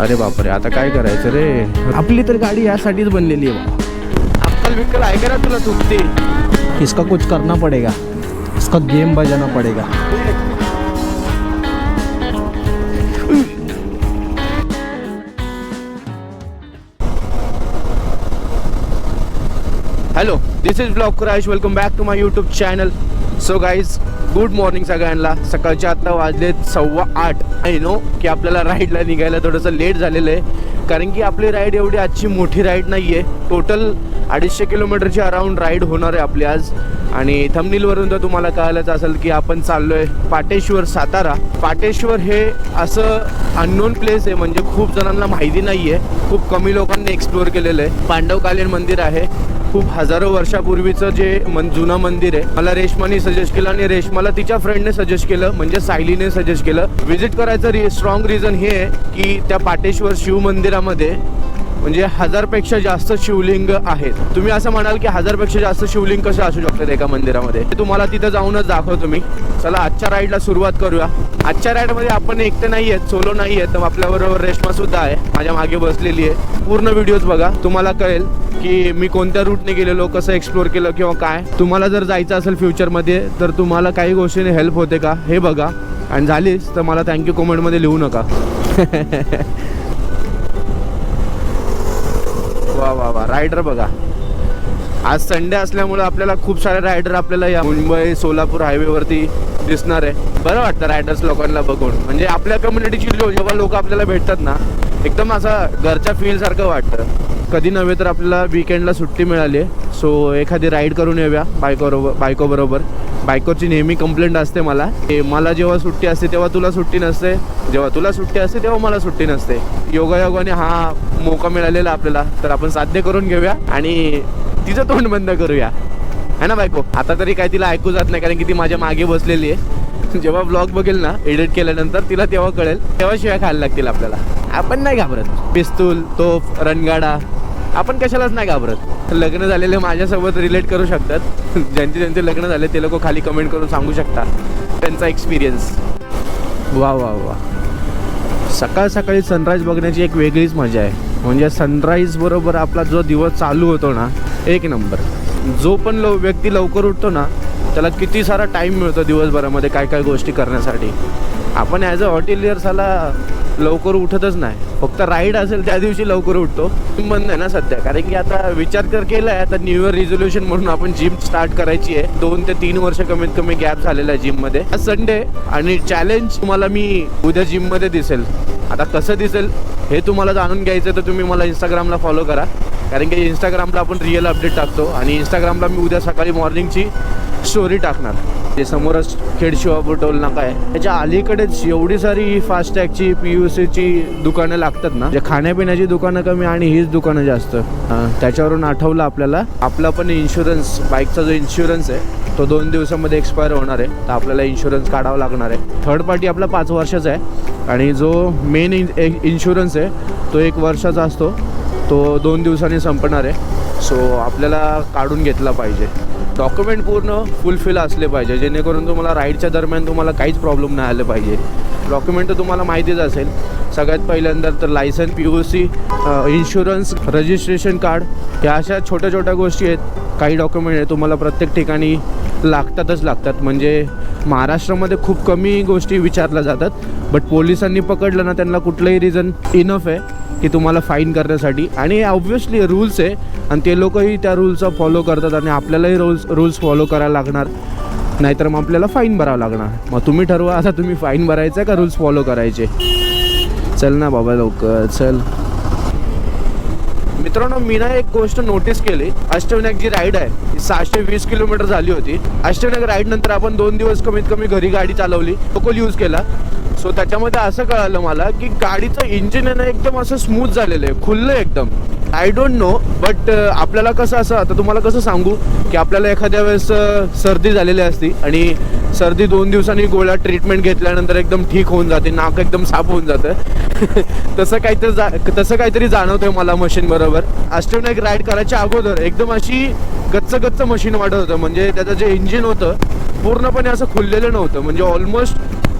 अरे बापरे आता काय करायचं रे? आपली तर गाडी यासाठीच बनलेली आहे बाबा अक्कल बिक्कल आहे का ना तुला चुकते इसका कुछ करना पड़ेगा. इसका गेम बजाना पड़ेगा. Hello this is blog kurash welcome back to my YouTube channel so guys good morning सगळ्यांना. सकाळचे आत्ता वाजलेत सव्वा आठ. आय नो की आपल्याला राईडला निघायला थोडंसं लेट झालेलं आहे. कारण की आपली राईड एवढी आजची मोठी राईड नाही आहे टोटल अडीचशे किलोमीटरची अराऊंड राईड होणार आहे आपली आज. आणि थमनीलवरून तर तुम्हाला कळालंच असेल की आपण चाललो आहे पाटेश्वर सातारा. पाटेश्वर हे असं अननोन प्लेस आहे म्हणजे खूप जणांना माहिती नाही आहे खूप कमी लोकांनी एक्सप्लोअर केलेलं आहे. पांडवकालीन मंदिर आहे. खूप हजारो वर्षापूर्वीचं जे मन जुनं मंदिर आहे मला रेशमाने सजेस्ट केलं आणि रेशमाला तिच्या फ्रेंडने सजेस्ट केलं म्हणजे सायलीने सजेस्ट केलं. व्हिजिट करायचं रि स्ट्रॉंग रिझन हे आहे की त्या पाटेश्वर शिव मंदिरामध्ये म्हणजे हजारपेक्षा जास्त शिवलिंग आहेत. तुम्ही असं म्हणाल की हजारपेक्षा जास्त शिवलिंग कसे असू शकतात एका मंदिरामध्ये? ते तुम्हाला तिथं जाऊनच दाखवतो मी. चला आजच्या राईडला सुरुवात करूया. आजच्या राईडमध्ये आपण एकटे नाही आहेत सोलो नाही आहेत तर आपल्याबरोबर रेश्मा सुद्धा आहे. माझ्या मागे बसलेली आहे. पूर्ण व्हिडिओज बघा. तुम्हाला कळेल की मी कोणत्या रूटने गेलेलो कसं एक्सप्लोर केलं किंवा काय. तुम्हाला जर जायचं असेल फ्युचरमध्ये तर तुम्हाला काही गोष्टीने हेल्प होते का? हे बघा. आणि झालीच तर मला थँक्यू कमेंटमध्ये लिहू नका. रायडर बघा. आज संडे असल्यामुळे आपल्याला खूप सारे रायडर आपल्याला या मुंबई सोलापूर हायवेवरती दिसणार आहे. बरं वाटतं रायडर्स लोकांना बघून. म्हणजे आपल्या कम्युनिटीची जेव्हा लोक आपल्याला भेटतात ना एकदम असा घरच्या फीलसारखं वाटतं. कधी नव्हे तर आपल्याला विकेंडला सुट्टी मिळाली आहे. सो एखादी राईड करून येऊया बायकोबरोबर बायकोबरोबर बायकोची नेहमी कंप्लेंट असते मला. की मला जेव्हा सुट्टी असते तेव्हा तुला सुट्टी नसते. जेव्हा तुला सुट्टी असते तेव्हा मला सुट्टी नसते. योगायोगाने हा मोका मिळालेला आपल्याला. तर आपण साध्य करून घेऊया आणि तिचं तोंड बंद करूया. है ना बायको? आता तरी काय तिला ऐकू जात नाही कारण की ती माझ्या मागे बसलेली आहे. जेव्हा ब्लॉग बघेल ना एडिट केल्यानंतर तिला तेव्हा कळेल. तेव्हा शिवाय खायला लागतील आपल्याला. आपण नाही घाबरत. पिस्तूल तोफ रणगाडा आपण कशालाच नाही घाबरत. लग्न झालेले माझ्यासोबत रिलेट करू शकतात. ज्यांचे ज्यांचे लग्न झाले ते लोक खाली कमेंट करून सांगू शकतात. त्यांचा एक्सपिरियन्स वा वा वा. सकाळ सकाळी सनराईज बघण्याची एक वेगळीच मजा आहे. म्हणजे सनराईज बरोबर आपला जो दिवस चालू होतो ना एक नंबर जो पण लव व्यक्ती लवकर उठतो ना त्याला किती सारा टाईम मिळतो दिवसभरामध्ये काय काय गोष्टी करण्यासाठी. आपण ॲज अ हॉटेलियर्साला लवकर उठतच नाही. फक्त राईड असेल त्या दिवशी लवकर उठतो. जिम बंद आहे ना सध्या. कारण की आता विचार तर केला आहे आता न्यू इयर रिझोल्युशन म्हणून आपण जिम स्टार्ट करायची आहे. दोन ते तीन वर्ष कमीत कमी गॅप झालेला आहे जिममध्ये संडे आणि चॅलेंज तुम्हाला मी उद्या जिममध्ये दिसेल. आता कसं दिसेल हे तुम्हाला जाणून घ्यायचं तर तुम्ही मला इंस्टाग्रामला फॉलो करा. कारण की इंस्टाग्रामला आपण रिअल अपडेट टाकतो आणि इंस्टाग्रामला मी उद्या सकाळी मॉर्निंगची स्टोरी टाकणार. ते समोरच खेड शिवापूर टोल नाका आहे. त्याच्या अलीकडेच एवढी सारी फास्टॅगची पी यू सीची दुकानं लागतात. ना. जे खाण्यापिण्याची दुकानं कमी आणि हीच दुकानं जास्त. त्याच्यावरून आठवलं आपल्याला. आपला पण इन्शुरन्स बाईकचा जो इन्शुरन्स आहे तो दोन दिवसामध्ये एक्सपायर होणार आहे. तर आपल्याला इन्शुरन्स काढावा लागणार आहे. थर्ड पार्टी आपला पाच वर्षाचा आहे. आणि जो मेन इन्शुरन्स आहे तो एक वर्षाचा असतो. तो दोन दिवसांनी संपणार आहे. सो आपल्याला काढून घेतला पाहिजे. डॉक्युमेंट पूर्ण फुलफिल असले पाहिजे. जेणेकरून तुम्हाला राईडच्या दरम्यान तुम्हाला काहीच प्रॉब्लेम नाही आले पाहिजे. डॉक्युमेंट तर तुम्हाला माहितीच असेल. सगळ्यात पहिल्यांदा तर license P U C insurance registration card ह्या अशा छोट्या छोट्या गोष्टी आहेत. काही डॉक्युमेंट आहे तुम्हाला प्रत्येक ठिकाणी लागतातच लागतात. म्हणजे महाराष्ट्रामध्ये खूप कमी गोष्टी विचारल्या जातात. बट पोलिसांनी पकडलं ना त्यांना कुठलंही रिझन इनफ आहे की तुम्हाला फाईन करण्यासाठी. आणि ऑब्व्हियसली रूल्स आहे. आणि ते लोकही त्या रूल्सचा फॉलो करतात आणि आपल्यालाही रूल्स रूल्स फॉलो करायला लागणार. नाहीतर मग आपल्याला फाईन भरावं लागणार. मग तुम्ही ठरवा आता तुम्ही फाईन भरायचं का रूल्स फॉलो करायचे? चल ना बाबा लवकर चल. मित्रांनो मी ना एक गोष्ट नोटीस केली. अष्टविनायक जी राईड आहे ती सहाशे वीस किलोमीटर झाली होती. अष्टविनायक राईड नंतर आपण दोन दिवस कमीत कमी घरी गाडी चालवली. लोकल यूज केला. सो त्याच्यामध्ये असं कळालं मला की गाडीचं इंजिन आहे ना एकदम असं स्मूथ झालेलं आहे. खुल्लं एकदम. आय डोंट नो बट आपल्याला कसं असं आता तुम्हाला कसं सांगू की आपल्याला एखाद्या वेळेस uh, सर्दी झालेली असती आणि सर्दी दोन दिवसांनी गोळ्या ट्रीटमेंट घेतल्यानंतर एकदम ठीक होऊन जाते नाक एकदम साफ होऊन जातं. तसं काहीतरी जा तसं काहीतरी जाणवतंय मला मशीन बरोबर. अष्टविनायक राईड करायच्या अगोदर एकदम अशी गच्च गच्च मशीन वाटत होतं. म्हणजे त्याचं जे इंजिन होतं पूर्णपणे असं खुललेलं नव्हतं. म्हणजे ऑलमोस्ट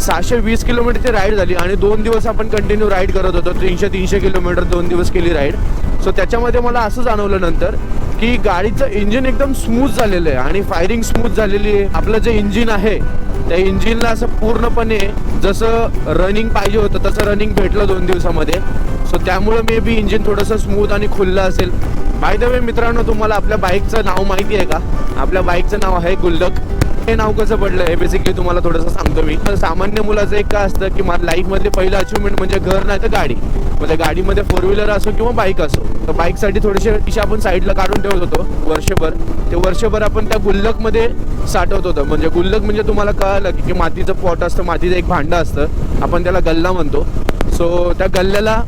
सहाशे वीस किलोमीटरची राईड झाली आणि दोन दिवस आपण कंटिन्यू राईड करत होतो. तीनशे तीनशे किलोमीटर दोन दिवस केली राईड सो त्याच्यामध्ये मला असं जाणवलं नंतर की गाडीचं इंजिन एकदम स्मूथ झालेलं आहे आणि फायरिंग स्मूथ झालेली आहे. आपलं जे इंजिन आहे त्या इंजिनला असं पूर्णपणे जसं रनिंग पाहिजे होतं तसं रनिंग भेटलं दोन दिवसामध्ये. सो त्यामुळं मे बी इंजिन थोडंसं स्मूथ आणि खुल्लं असेल. बाय द वे मित्रांनो तुम्हाला आपल्या बाईकचं नाव माहिती आहे का? आपल्या बाईकचं नाव आहे गुल्लक. हे नाव कसं पडलं? हे बेसिकली तुम्हाला थोडंसं सांगतो मी. तर सामान्य मुलाचं एक काय असतं की मला लाईफमधले पहिलं अचिव्हमेंट म्हणजे घर नाही तर गाडी. म्हणजे गाडीमध्ये फोर व्हीलर असो किंवा बाईक असो. तर बाईकसाठी थोडेसे पैसे आपण साईडला काढून ठेवत होतो वर्षभर. ते वर्षभर आपण त्या गुल्लकमध्ये साठवत होतो. म्हणजे गुल्लक म्हणजे तुम्हाला कळलं की की मातीचं पॉट असतं मातीचं एक भांडं असतं. आपण त्याला गल्ला म्हणतो. सो त्या गल्ल्याला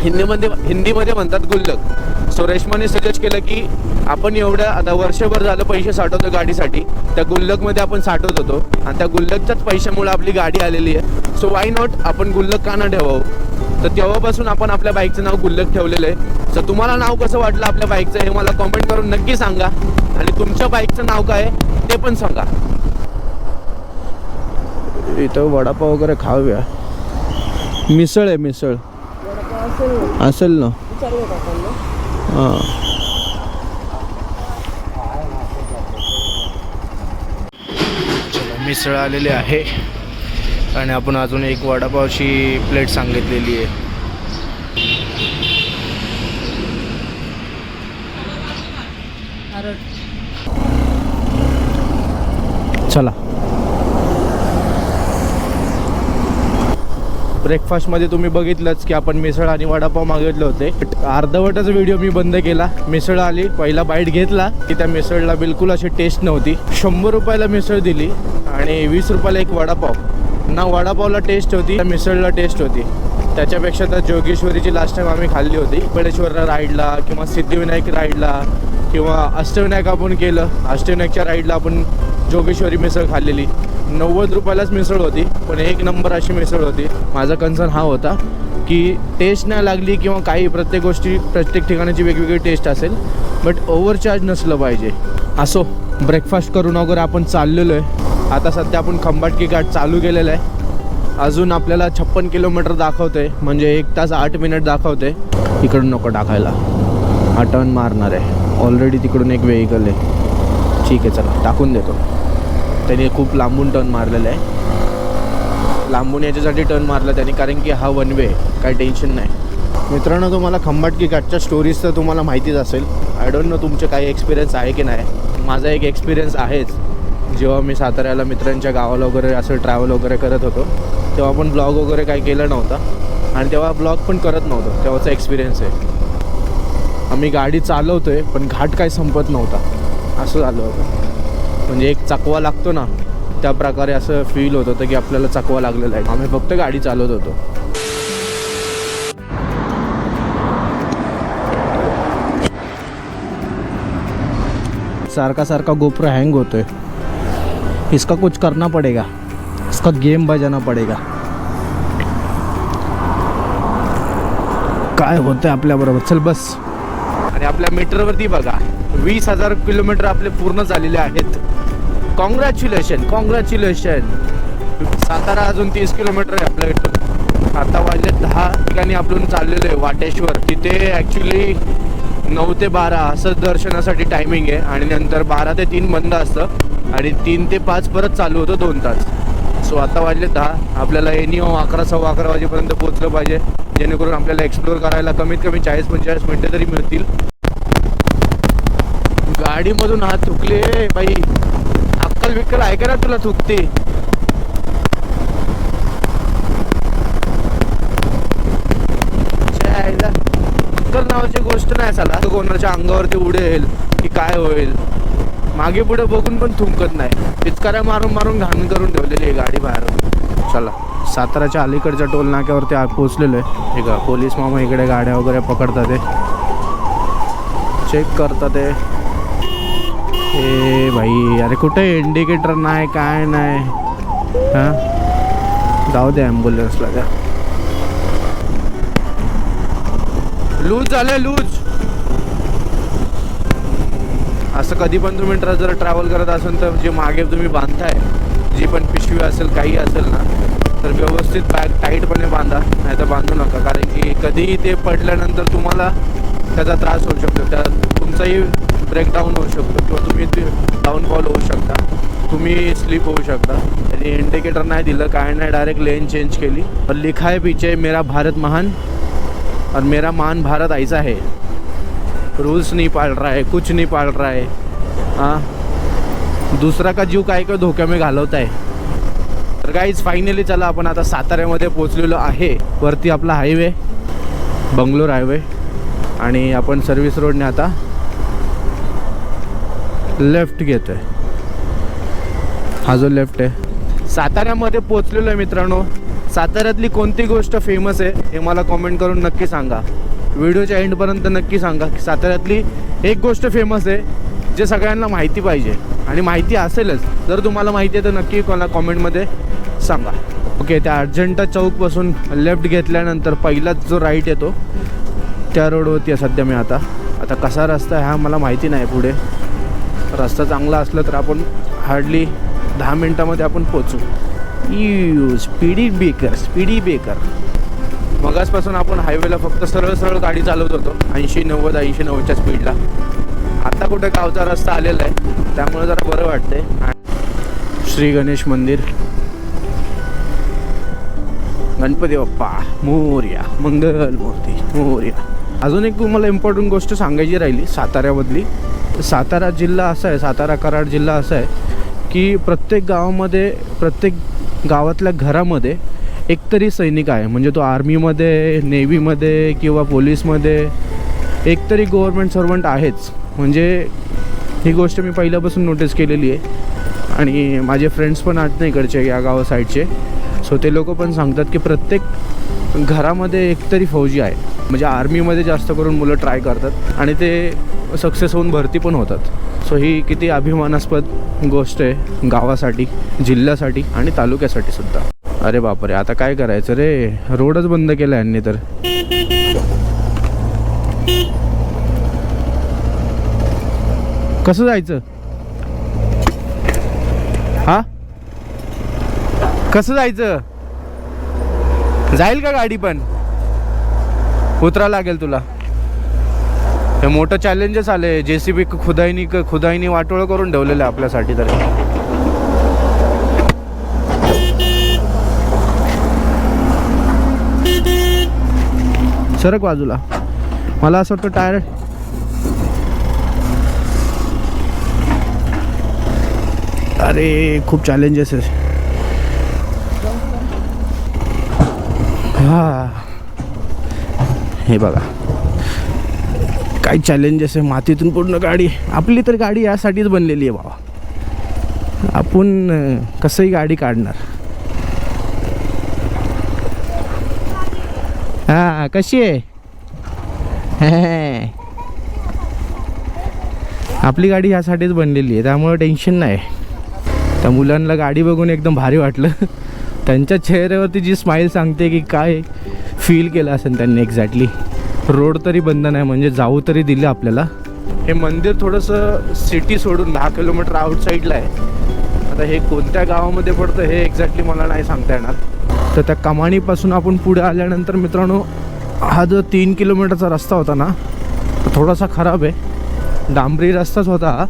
हिंदीमध्ये हिंदीमध्ये म्हणतात गुल्लक. सो रेश्माने सजेस्ट केलं की आपण एवढ्या आता वर्षभर झालं पैसे साठवतो गाडीसाठी. त्या गुल्लकमध्ये आपण साठवत होतो. आणि त्या गुल्लकच्याच पैशामुळे आपली गाडी आलेली आहे. सो वाय नॉट आपण गुल्लक का ना ठेवावं? तर तेव्हापासून आपण आपल्या बाईकचं नाव गुल्लक ठेवलेलं आहे. तर तुम्हाला नाव कसं वाटलं आपल्या बाईकचं हे मला कॉमेंट करून नक्की सांगा. आणि तुमच्या बाईकचं नाव काय आहे ते पण सांगा. इथं वडापाव वगैरे खाऊया. मिसळ आहे मिसळ. असेल ना. हां. चला मिसळ आलेली आहे. आणि आपण अजून एक वडापावची प्लेट सांगितलेली आहे. चला. ब्रेकफास्टमध्ये तुम्ही बघितलंच की आपण मिसळ आणि वडापाव मागितले होते. अर्धवटच व्हिडिओ मी बंद केला. मिसळ आली पहिला बाईट घेतला की त्या मिसळला बिलकुल अशी टेस्ट नव्हती. शंभर रुपयाला मिसळ दिली आणि वीस रुपयाला एक वडापाव. ना वडापावला टेस्ट होती ना मिसळला टेस्ट होती. त्याच्यापेक्षा तर जोगेश्वरीची लास्ट टाइम आम्ही खाल्ली होती. कपेश्वरला राईडला किंवा सिद्धिविनायक राईडला किंवा अष्टविनायक आपण केलं. अष्टविनायकच्या राईडला आपण जोगेश्वरी मिसळ खाल्लेली. नव्वद रुपयालाच मिसळ होती पण एक नंबर अशी मिसळ होती. माझा कन्सर्न हा होता की टेस्ट नाही लागली किंवा काही प्रत्येक गोष्टी प्रत्येक ठिकाणाची वेगवेगळी टेस्ट असेल बट ओव्हरचार्ज नसलं पाहिजे. असो ब्रेकफास्ट करून वगैरे आपण चाललेलो आहे. आता सध्या आपण खंबाटकी घाट चालू केलेलं आहे. अजून आपल्याला छप्पन किलोमीटर दाखवते म्हणजे एक तास आठ मिनिट दाखवते इकडून नको टाकायला. हा टर्न मारणार आहे. ऑलरेडी तिकडून एक व्हेकल आहे. ठीक आहे चला टाकून देतो. त्याने खूप लांबून टर्न मारलेला आहे. लांबून याच्यासाठी टर्न मारला त्याने कारण की हा वन वे काय टेन्शन नाही. मित्रांनो तुम्हाला खंबाट की घाटच्या स्टोरीज तर तुम्हाला माहितीच असेल. आय डोंट नो तुमचे काही एक्सपिरियन्स आहे की नाही. माझा एक एक्सपिरियन्स आहेच. जेव्हा मी साताऱ्याला मित्रांच्या गावाला वगैरे असं ट्रॅव्हल वगैरे करत होतो तेव्हा पण ब्लॉग वगैरे काही केलं नव्हतं. आणि तेव्हा ब्लॉग पण करत नव्हतं. तेव्हाचा एक्सपिरियन्स आहे. आम्ही गाडी चालवतो आहे पण घाट काय संपत नव्हता. असं झालं होतं. म्हणजे एक चकवा लागतो ना त्या प्रकारे असं फील होत होतं की आपल्याला चकवा लागलेला आहे. आम्ही फक्त गाडी चालवत होतो. सारखा सारखा गोप्र हँग होतोय. इसका कुछ करना पड़ेगा? इसका गेम बजाना पड़ेगा. काय होतंय आपल्याबरोबर? चल बस. आणि आपल्या मीटरवरती बघा. वीस हजार किलोमीटर आपले पूर्ण झालेले आहेत. कॉंग्रॅच्युलेशन कॉंग्रॅच्युलेशन सातारा अजून तीस किलोमीटर आहे आपल्या इथून आता वाजले दहा ठिकाणी आपण चाललेलो आहे वाटेश्वर. तिथे ॲक्च्युली नऊ ते बारा असं दर्शनासाठी टायमिंग आहे आणि नंतर बारा ते तीन बंद असतं आणि तीन ते पाच परत चालू होतं दोन तास. सो आता वाजले दहा. आपल्याला एनिओ अकरा सव्वा अकरा वाजेपर्यंत पोहोचलं पाहिजे. जेणेकरून आपल्याला एक्सप्लोर करायला कमीत कमी चाळीस पंचेचाळीस मिनटं तरी मिळतील. गाडीमधून हात थुकले बाई अक्कल विक्कल आहे का ना तुला थुकते अक्कल नावाची गोष्ट नाही साला तो कोणाच्या अंगावरती उडेल की काय होईल. मागे पुढे बघून पण थुंकत नाही. पिचकाऱ्या मारून मारून घाण करून ठेवलेली आहे गाडी बाहेर. चला. साताऱ्याच्या अलीकडच्या टोल नाक्यावरती आग पोहोचलेलो आहे. हे का पोलीस मामा इकडे गाड्या वगैरे पकडतात ते. चेक करतात ते. ए भाई अरे कुठे इंडिकेटर नाही काय नाही? हां? जाऊ दे ॲम्ब्युलन्सला द्या लूज झाले लूज. असं कधी पण तुम्ही ट्र- जर ट्रॅव्हल करत असाल तर जे मागे तुम्ही बांधताय जी पण पिशवी असेल काही असेल ना तर व्यवस्थित बॅग टाईटपणे बांधा नाही तर बांधू नका. कारण की कधीही ते पडल्यानंतर तुम्हाला त्याचा त्रास होऊ शकतो. त्या तुमचाही ब्रेकडाऊन होऊ शकतो किंवा तुम्ही डाऊनफॉल होऊ शकता. तुम्ही स्लिप होऊ शकता. आणि इंडिकेटर नाही दिलं काय नाही डायरेक्ट लेन चेंज केली. पण लिखाय है पीछे मेरा भारत महान और मेरा महान भारत ऐसा है. रूल्स नहीं पाल रहा है कुछ नहीं पाल रहा है. हां? दुसरा का जीव काय काय धोक्या घालवत आहे? तर काहीच फायनली चला आपण आता साताऱ्यामध्ये पोचलेलो आहे. वरती आपला हायवे बंगलोर हायवे आणि आपण सर्व्हिस रोडने आता लेफ्ट घेतोय हा जो लेफ्ट आहे. साताऱ्यामध्ये पोचलेलो आहे मित्रांनो. साताऱ्यातली कोणती गोष्ट फेमस आहे हे मला कॉमेंट करून नक्की सांगा. व्हिडिओच्या एंडपर्यंत नक्की सांगा की साताऱ्यातली एक गोष्ट फेमस आहे जे सगळ्यांना माहिती पाहिजे. आणि माहिती असेलच जर तुम्हाला माहिती आहे तर नक्की कोणा कॉमेंटमध्ये सांगा. ओके त्या अर्जंटा चौकपासून लेफ्ट घेतल्यानंतर पहिलाच जो राईट येतो त्या रोडवरती आहे सध्या मी आता. आता कसा रस्ता आहे हा मला माहिती नाही पुढे. रस्ता चांगला असला तर आपण हार्डली दहा मिनटामध्ये आपण पोचू you speed breaker speed breaker मगासपासून आपण हायवेला फक्त सरळ सरळ गाडी चालवत होतो ऐंशी नव्वद ऐंशी नव्वदच्या स्पीडला आता कुठे गावचा रस्ता आलेला आहे त्यामुळे जरा बरं वाटतंय. श्री गणेश मंदिर. गणपती बाप्पा मोर्या मंगल मूर्ती मोर्या. अजून एक तुम्हाला इम्पॉर्टंट गोष्ट सांगायची राहिली साताऱ्यामधली. सातारा जिल्हा असा आहे सातारा कराड जिल्हा असा आहे की प्रत्येक गावामध्ये प्रत्येक गावातल्या घरामध्ये एकतरी सैनिक आहे. म्हणजे तो आर्मीमध्ये नेव्हीमध्ये किंवा पोलीसमध्ये एकतरी गव्हर्मेंट सर्वंट आहेच. म्हणजे ही गोष्ट मी पहिल्यापासून नोटीस केलेली आहे. आणि माझे फ्रेंड्स पण आहेत ना इकडचे या गावा साईडचे सो ते लोक पण सांगतात की प्रत्येक घरामध्ये एकतरी फौजी आहे. म्हणजे आर्मीमध्ये जास्त करून मुलं ट्राय करतात आणि ते सक्सेस होऊन भरती पण होतात. सो ही किती अभिमानास्पद गोष्ट आहे गावासाठी जिल्ह्यासाठी आणि तालुक्यासाठी सुद्धा. अरे बापरे आता काय करायचं रे? रोडच बंद केला यांनी तर. कसं जायचं? हा? कसं जायचं? जाईल का गाडी पण? उतरा लागेल तुला. हे मोठं चॅलेंजेस आले. जे सी बी खुदाईनी खुदाईनी वाटोळं करून ठेवलेलं आहे आपल्यासाठी तर. सरक बाजूला. मला असं वाटतं टायर अरे खूप चॅलेंजेस आहे. हा. हे बघा. काही चॅलेंजेस आहे मातीतून पूर्ण गाडी. आपली तर गाडी यासाठीच बनलेली आहे बाबा. आपण कसंही गाडी काढणार. हा कशी आहे? आपली गाडी यासाठीच बनलेली आहे त्यामुळे टेन्शन नाही. त्या मुलांना गाडी बघून एकदम भारी वाटलं. त्यांच्या चेहऱ्यावरती जी स्माईल सांगते की काय फील केलं असेल त्यांनी एक्झॅक्टली रोड तरी बंद नाही म्हणजे जाऊ तरी दिले आपल्याला. हे मंदिर थोडंसं सिटी सोडून दहा किलोमीटर आउटसाईडला आहे. आता हे कोणत्या गावामध्ये पडतं हे एक्झॅक्टली मला नाही सांगता येणार. तर त्या कमानीपासून आपण पुढे आल्यानंतर मित्रांनो हा जो तीन किलोमीटरचा रस्ता होता ना तो थोडासा खराब आहे. डांबरी रस्ताच होता हा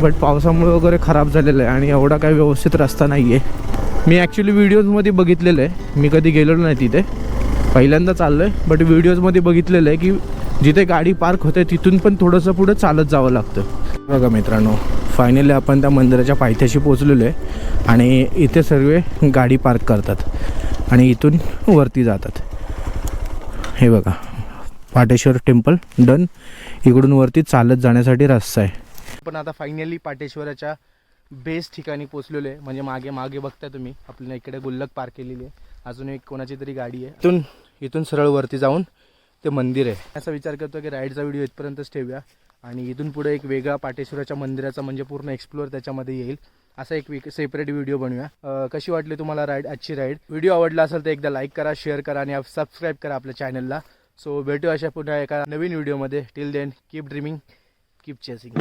बट पावसामुळे वगैरे खराब झालेला आहे आणि एवढा काही व्यवस्थित रस्ता नाही आहे मी ॲक्च्युली व्हिडिओजमध्ये बघितलेलं आहे. मी कधी गेलेलो नाही तिथे. पहिल्यांदा चाललो आहे बट व्हिडिओजमध्ये बघितलेलं आहे की जिथे गाडी पार्क होते तिथून पण थोडंसं पुढं चालत जावं लागतं. बघा मित्रांनो फायनली आपण त्या मंदिराच्या पायथ्याशी पोचलेलो आहे आणि इथे सर्व गाडी पार्क करतात आणि इथून वरती जातात. हे बघा पाटेश्वर टेम्पल डन इकडून वरती चालत जाण्यासाठी रस्ता आहे. पण आता फायनली पाटेश्वराच्या बेस्ट ठिकाणी पोचलेलो आहे. म्हणजे मागे मागे बघता तुम्ही. आपल्याला इकडे गुल्लक पार्क केलेली आहे. अजून एक कोणाची तरी गाडी आहे. इथून इथून सरळ वरती जाऊन ते मंदिर आहे. असा विचार करतो की राईडचा व्हिडिओ इथपर्यंतच ठेवूया. आणि इथून पुढे एक वेगळा पाटेश्वराच्या मंदिराचा म्हणजे पूर्ण एक्सप्लोअर त्याच्यामध्ये येईल. असा एक वीक सेपरेट व्हिडिओ बनवूया. कशी वाटली तुम्हाला राईड आजची राईड? व्हिडिओ आवडला असेल तर एकदा लाईक करा शेअर करा आणि सबस्क्राईब करा आपल्या चॅनलला सो भेटू अशा पुन्हा एका नवीन व्हिडिओमध्ये till then keep dreaming keep chasing